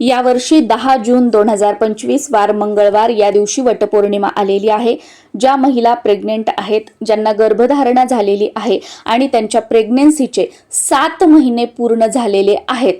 यावर्षी दहा जून दोन हजार पंचवीस वार मंगळवार या दिवशी वटपौर्णिमा आलेली आहे. ज्या महिला प्रेग्नेंट आहेत ज्यांना गर्भधारणा झालेली आहे आणि त्यांच्या प्रेग्नेन्सीचे सात महिने पूर्ण झालेले आहेत.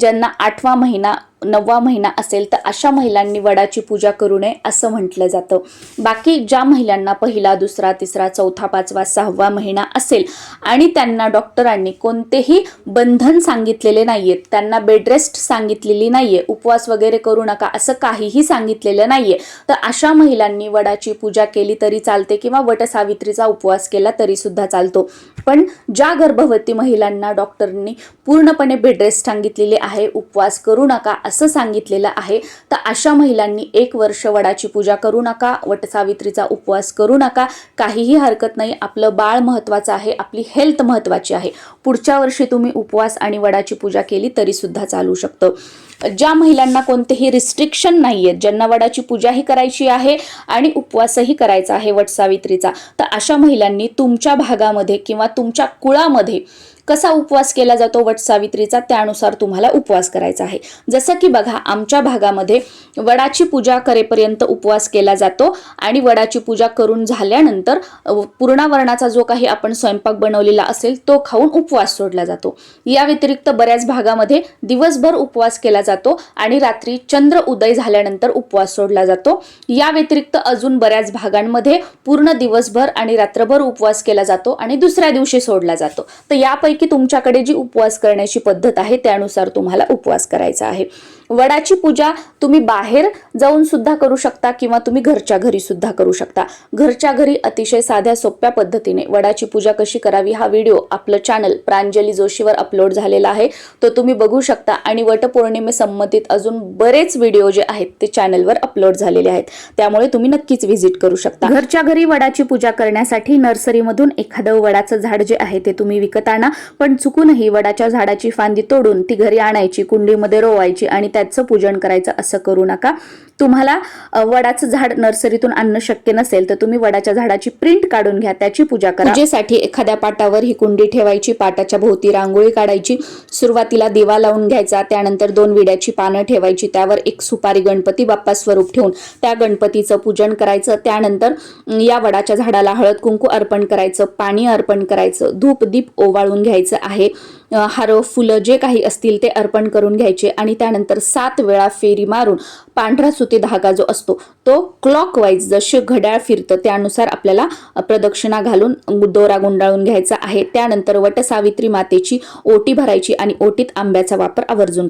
ज्यांना आठवा महिना नववा महिना असेल तर अशा महिलांनी वडाची पूजा करू नये असं म्हटलं जातं. बाकी ज्या महिलांना पहिला दुसरा तिसरा चौथा पाचवा सहावा महिना असेल आणि त्यांना डॉक्टरांनी कोणतेही बंधन सांगितलेले नाहीयेत त्यांना बेडरेस्ट सांगितलेली नाहीये उपवास वगैरे करू नका असं काहीही सांगितलेलं नाहीये तर अशा महिलांनी वडाची पूजा केली तरी चालते किंवा वटसावित्रीचा उपवास केला तरी सुद्धा चालतो. पण ज्या गर्भवती महिलांना डॉक्टरनी पूर्णपणे बेडरेस्ट सांगितलेली आहे उपवास करू नका असं सांगितलेलं आहे. तर अशा महिलांनी एक वर्ष वडाची पूजा करू नका वटसावित्रीचा उपवास करू नका. काहीही हरकत नाही. आपलं बाळ महत्त्वाचं आहे. आपली हेल्थ महत्त्वाची आहे. पुढच्या वर्षी तुम्ही उपवास आणि वडाची पूजा केली तरी सुद्धा चालू शकतं. ज्या महिलांना कोणतेही रिस्ट्रिक्शन नाही आहेत ज्यांना वडाची पूजाही करायची आहे आणि उपवासही करायचा आहे वटसावित्रीचा तर अशा महिलांनी तुमच्या भागामध्ये किंवा तुमच्या कुळामध्ये कसा उपवास केला जातो वटसावित्रीचा त्यानुसार तुम्हाला उपवास करायचा आहे. जसं की बघा आमच्या भागामध्ये वडाची पूजा करेपर्यंत उपवास केला जातो आणि वडाची पूजा करून झाल्यानंतर पूर्णावरणाचा जो काही आपण स्वयंपाक बनवलेला असेल तो खाऊन उपवास सोडला जातो. या व्यतिरिक्त बऱ्याच भागामध्ये दिवसभर उपवास केला जातो आणि रात्री चंद्र उदय झाल्यानंतर उपवास सोडला जातो. या व्यतिरिक्त अजून बऱ्याच भागांमध्ये पूर्ण दिवसभर आणि रात्रभर उपवास केला जातो आणि दुसऱ्या दिवशी सोडला जातो. तर यापैकी तुमच्याकडे जी उपवास करण्याची पद्धत आहे त्यानुसार तुम्हाला उपवास करायचा आहे. वडाची पूजा तुम्ही बाहेर जाऊन सुद्धा करू शकता किंवा तुम्ही घरच्या घरी सुद्धा करू शकता. घरच्या घरी अतिशय साध्या सोप्या पद्धतीने वडाची पूजा कशी करावी हा व्हिडिओ आपलं चॅनल प्रांजली जोशीवर अपलोड झालेला आहे. तो तुम्ही बघू शकता आणि वटपौर्णिमे संबंधित अजून बरेच व्हिडिओ जे आहेत ते चॅनलवर अपलोड झालेले आहेत. त्यामुळे तुम्ही नक्कीच व्हिजिट करू शकता. घरच्या घरी वडाची पूजा करण्यासाठी नर्सरीमधून एखादं वडाचं झाड जे आहे ते तुम्ही विकत आणा पण चुकूनही वडाच्या झाडाची फांदी तोडून ती घरी आणायची कुंडीमध्ये रोवायची आणि त्याचं पूजन करायचं असं करू नका. तुम्हाला वडाचं झाड नर्सरीतून आणणं शक्य नसेल तर तुम्ही वडाच्या झाडाची प्रिंट काढून घ्या त्याची पूजा करा. पूजेसाठी एखाद्या पाटावर ही कुंडी ठेवायची पाटाच्या भोवती रांगोळी काढायची सुरुवातीला दिवा लावून घ्यायचा त्यानंतर दोन विड्याची पानं ठेवायची त्यावर एक सुपारी गणपती बाप्पा स्वरूप ठेवून त्या गणपतीचं पूजन करायचं त्यानंतर या वडाच्या झाडाला हळद कुंकू अर्पण करायचं पाणी अर्पण करायचं धूप दीप ओवाळून घ्यायचं. आहे. हार फुलं जे काही असतील ते अर्पण करून घ्यायचे आणि त्यानंतर सात वेळा फेरी मारून पांढरा सुती धागा जो असतो तो क्लॉकवाईज जसे घड्याळ फिरतं त्यानुसार आपल्याला प्रदक्षिणा घालून दोरा गुंडाळून घ्यायचा आहे. त्यानंतर वटसावित्री मातेची ओटी भरायची आणि ओटीत आंब्याचा वापर आवर्जून